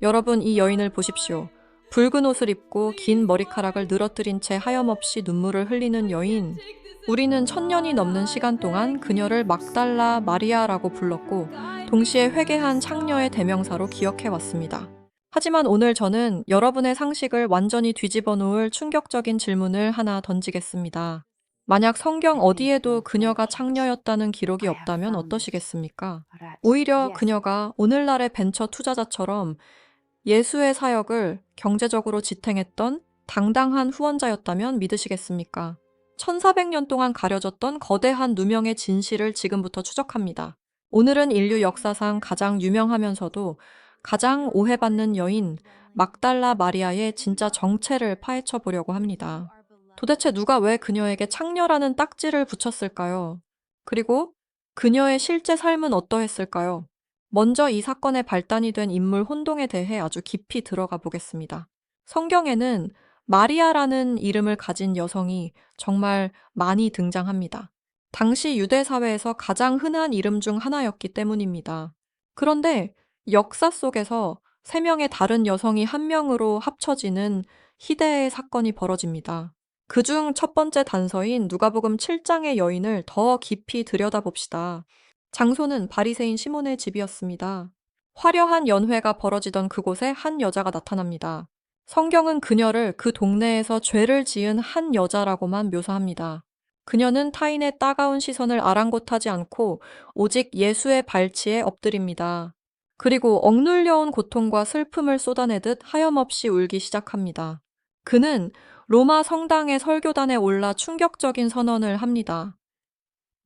여러분 이 여인을 보십시오. 붉은 옷을 입고 긴 머리카락을 늘어뜨린 채 하염없이 눈물을 흘리는 여인. 우리는 천년이 넘는 시간 동안 그녀를 막달라 마리아라고 불렀고 동시에 회개한 창녀의 대명사로 기억해 왔습니다. 하지만 오늘 저는 여러분의 상식을 완전히 뒤집어 놓을 충격적인 질문을 하나 던지겠습니다. 만약 성경 어디에도 그녀가 창녀였다는 기록이 없다면 어떠시겠습니까? 오히려 그녀가 오늘날의 벤처 투자자처럼 예수의 사역을 경제적으로 지탱했던 당당한 후원자였다면 믿으시겠습니까? 1400년 동안 가려졌던 거대한 누명의 진실을 지금부터 추적합니다. 오늘은 인류 역사상 가장 유명하면서도 가장 오해받는 여인 막달라 마리아의 진짜 정체를 파헤쳐 보려고 합니다. 도대체 누가 왜 그녀에게 창녀라는 딱지를 붙였을까요? 그리고 그녀의 실제 삶은 어떠했을까요? 먼저 이 사건의 발단이 된 인물 혼동에 대해 아주 깊이 들어가 보겠습니다. 성경에는 마리아라는 이름을 가진 여성이 정말 많이 등장합니다. 당시 유대 사회에서 가장 흔한 이름 중 하나였기 때문입니다. 그런데 역사 속에서 세 명의 다른 여성이 한 명으로 합쳐지는 희대의 사건이 벌어집니다. 그중 첫 번째 단서인 누가복음 7장의 여인을 더 깊이 들여다봅시다. 장소는 바리새인 시몬의 집이었습니다. 화려한 연회가 벌어지던 그곳에 한 여자가 나타납니다. 성경은 그녀를 그 동네에서 죄를 지은 한 여자라고만 묘사합니다. 그녀는 타인의 따가운 시선을 아랑곳하지 않고 오직 예수의 발치에 엎드립니다. 그리고 억눌려온 고통과 슬픔을 쏟아내듯 하염없이 울기 시작합니다. 그는 로마 성당의 설교단에 올라 충격적인 선언을 합니다.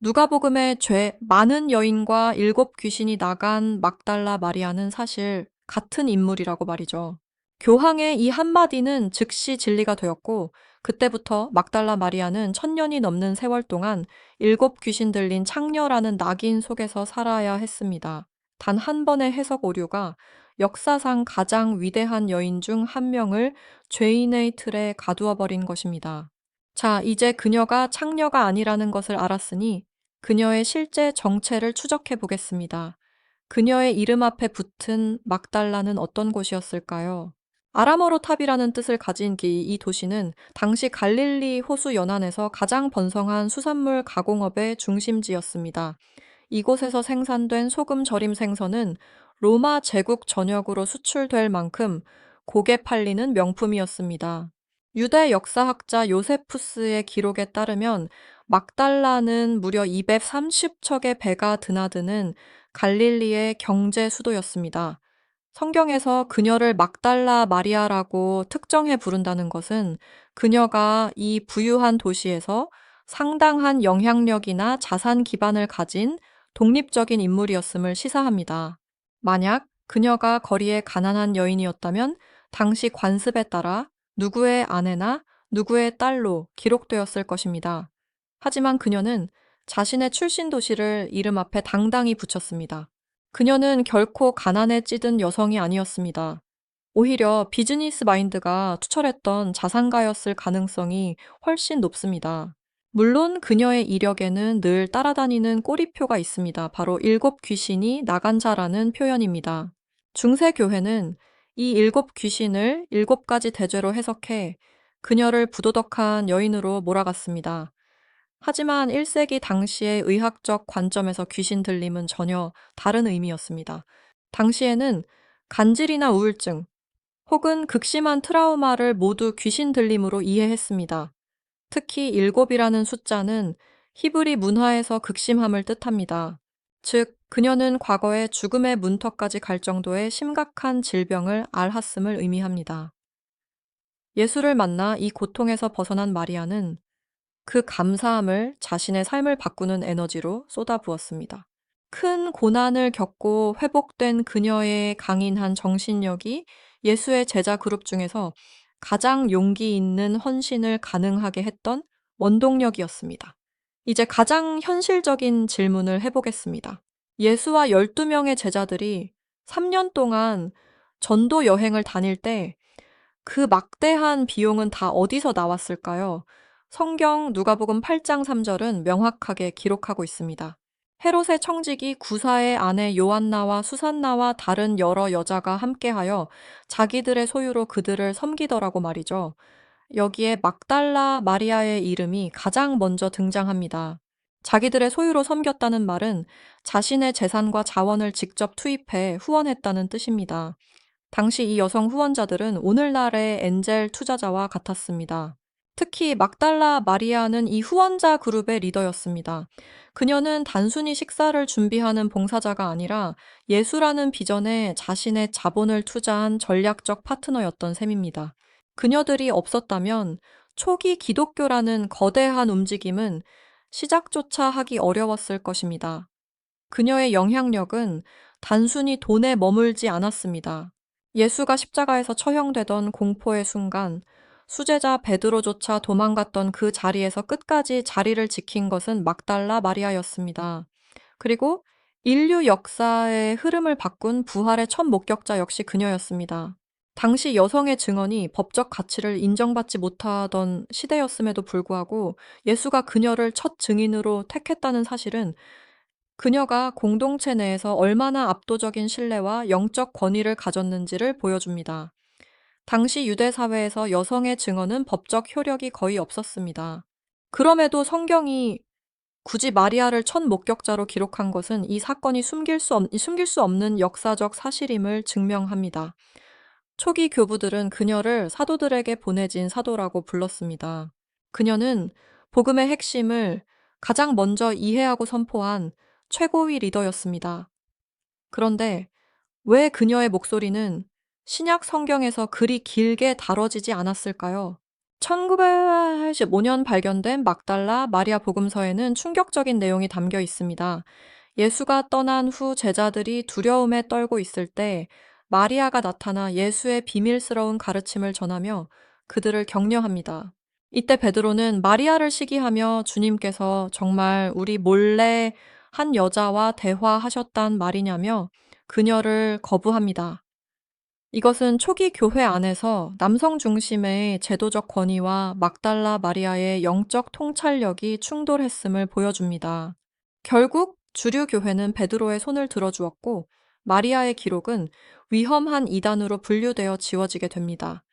누가복음의 죄 많은 여인과 일곱 귀신이 나간 막달라 마리아는 사실 같은 인물이라고 말이죠. 교황의 이 한마디는 즉시 진리가 되었고 그때부터 막달라 마리아는 천년이 넘는 세월 동안 일곱 귀신 들린 창녀라는 낙인 속에서 살아야 했습니다. 단 한 번의 해석 오류가 역사상 가장 위대한 여인 중 한 명을 죄인의 틀에 가두어 버린 것입니다. 자, 이제 그녀가 창녀가 아니라는 것을 알았으니 그녀의 실제 정체를 추적해 보겠습니다. 그녀의 이름 앞에 붙은 막달라는 어떤 곳이었을까요? 아람어로 탑이라는 뜻을 가진 이 도시는 당시 갈릴리 호수 연안에서 가장 번성한 수산물 가공업의 중심지였습니다. 이곳에서 생산된 소금 절임 생선은 로마 제국 전역으로 수출될 만큼 고개 팔리는 명품이었습니다. 유대 역사학자 요세푸스의 기록에 따르면 막달라는 무려 230척의 배가 드나드는 갈릴리의 경제 수도였습니다. 성경에서 그녀를 막달라 마리아라고 특정해 부른다는 것은 그녀가 이 부유한 도시에서 상당한 영향력이나 자산 기반을 가진 독립적인 인물이었음을 시사합니다. 만약 그녀가 거리의 가난한 여인이었다면 당시 관습에 따라 누구의 아내나 누구의 딸로 기록되었을 것입니다. 하지만 그녀는 자신의 출신 도시를 이름 앞에 당당히 붙였습니다. 그녀는 결코 가난에 찌든 여성이 아니었습니다. 오히려 비즈니스 마인드가 투철했던 자산가였을 가능성이 훨씬 높습니다. 물론 그녀의 이력에는 늘 따라다니는 꼬리표가 있습니다. 바로 일곱 귀신이 나간 자라는 표현입니다. 중세교회는 이 일곱 귀신을 일곱 가지 대죄로 해석해 그녀를 부도덕한 여인으로 몰아갔습니다. 하지만 1세기 당시의 의학적 관점에서 귀신 들림은 전혀 다른 의미였습니다. 당시에는 간질이나 우울증 혹은 극심한 트라우마를 모두 귀신 들림으로 이해했습니다. 특히 일곱이라는 숫자는 히브리 문화에서 극심함을 뜻합니다. 즉, 그녀는 과거에 죽음의 문턱까지 갈 정도의 심각한 질병을 앓았음을 의미합니다. 예수를 만나 이 고통에서 벗어난 마리아는 그 감사함을 자신의 삶을 바꾸는 에너지로 쏟아부었습니다. 큰 고난을 겪고 회복된 그녀의 강인한 정신력이 예수의 제자 그룹 중에서 가장 용기 있는 헌신을 가능하게 했던 원동력이었습니다. 이제 가장 현실적인 질문을 해보겠습니다. 예수와 12명의 제자들이 3년 동안 전도 여행을 다닐 때 그 막대한 비용은 다 어디서 나왔을까요? 성경 누가복음 8장 3절은 명확하게 기록하고 있습니다. 헤롯의 청직이 구사의 아내 요한나와 수산나와 다른 여러 여자가 함께하여 자기들의 소유로 그들을 섬기더라고 말이죠. 여기에 막달라 마리아의 이름이 가장 먼저 등장합니다. 자기들의 소유로 섬겼다는 말은 자신의 재산과 자원을 직접 투입해 후원했다는 뜻입니다. 당시 이 여성 후원자들은 오늘날의 엔젤 투자자와 같았습니다. 특히 막달라 마리아는 이 후원자 그룹의 리더였습니다. 그녀는 단순히 식사를 준비하는 봉사자가 아니라 예수라는 비전에 자신의 자본을 투자한 전략적 파트너였던 셈입니다. 그녀들이 없었다면 초기 기독교라는 거대한 움직임은 시작조차 하기 어려웠을 것입니다. 그녀의 영향력은 단순히 돈에 머물지 않았습니다. 예수가 십자가에서 처형되던 공포의 순간 수제자 베드로조차 도망갔던 그 자리에서 끝까지 자리를 지킨 것은 막달라 마리아였습니다. 그리고 인류 역사의 흐름을 바꾼 부활의 첫 목격자 역시 그녀였습니다. 당시 여성의 증언이 법적 가치를 인정받지 못하던 시대였음에도 불구하고 예수가 그녀를 첫 증인으로 택했다는 사실은 그녀가 공동체 내에서 얼마나 압도적인 신뢰와 영적 권위를 가졌는지를 보여줍니다. 당시 유대 사회에서 여성의 증언은 법적 효력이 거의 없었습니다. 그럼에도 성경이 굳이 마리아를 첫 목격자로 기록한 것은 이 사건이 숨길 수, 없, 숨길 수 없는 역사적 사실임을 증명합니다. 초기 교부들은 그녀를 사도들에게 보내진 사도라고 불렀습니다. 그녀는 복음의 핵심을 가장 먼저 이해하고 선포한 최고위 리더였습니다. 그런데 왜 그녀의 목소리는 신약 성경에서 그리 길게 다뤄지지 않았을까요? 1985년 발견된 막달라 마리아 복음서에는 충격적인 내용이 담겨 있습니다. 예수가 떠난 후 제자들이 두려움에 떨고 있을 때 마리아가 나타나 예수의 비밀스러운 가르침을 전하며 그들을 격려합니다. 이때 베드로는 마리아를 시기하며 주님께서 정말 우리 몰래 한 여자와 대화하셨단 말이냐며 그녀를 거부합니다. 이것은 초기 교회 안에서 남성 중심의 제도적 권위와 막달라 마리아의 영적 통찰력이 충돌했음을 보여줍니다. 결국 주류 교회는 베드로의 손을 들어주었고 마리아의 기록은 위험한 이단으로 분류되어 지워지게 됩니다.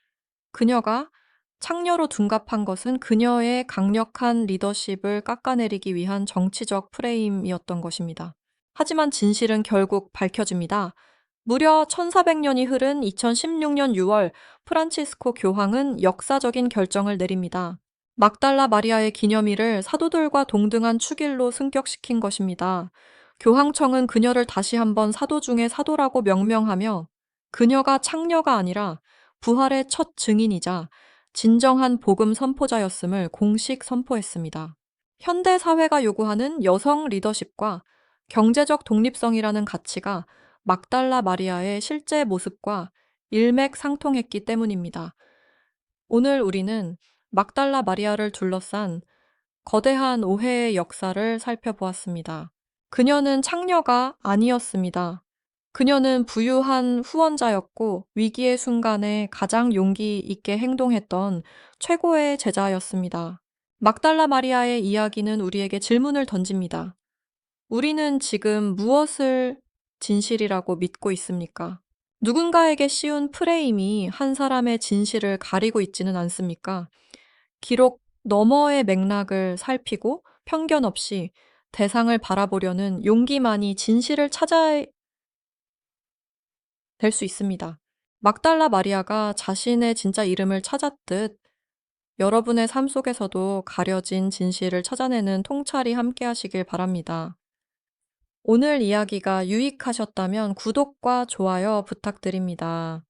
그녀가 창녀로 둔갑한 것은 그녀의 강력한 리더십을 깎아내리기 위한 정치적 프레임이었던 것입니다. 하지만 진실은 결국 밝혀집니다. 무려 1400년이 흐른 2016년 6월 프란치스코 교황은 역사적인 결정을 내립니다. 막달라 마리아의 기념일을 사도들과 동등한 축일로 승격시킨 것입니다. 교황청은 그녀를 다시 한번 사도 중의 사도라고 명명하며 그녀가 창녀가 아니라 부활의 첫 증인이자 진정한 복음 선포자였음을 공식 선포했습니다. 현대 사회가 요구하는 여성 리더십과 경제적 독립성이라는 가치가 막달라 마리아의 실제 모습과 일맥상통했기 때문입니다. 오늘 우리는 막달라 마리아를 둘러싼 거대한 오해의 역사를 살펴보았습니다. 그녀는 창녀가 아니었습니다. 그녀는 부유한 후원자였고 위기의 순간에 가장 용기 있게 행동했던 최고의 제자였습니다. 막달라 마리아의 이야기는 우리에게 질문을 던집니다. 우리는 지금 무엇을 진실이라고 믿고 있습니까? 누군가에게 씌운 프레임이 한 사람의 진실을 가리고 있지는 않습니까? 기록 너머의 맥락을 살피고 편견 없이 대상을 바라보려는 용기만이 진실을 찾아 될수 있습니다. 막달라 마리아가 자신의 진짜 이름을 찾았듯 여러분의 삶 속에서도 가려진 진실을 찾아내는 통찰이 함께 하시길 바랍니다. 오늘 이야기가 유익하셨다면 구독과 좋아요 부탁드립니다.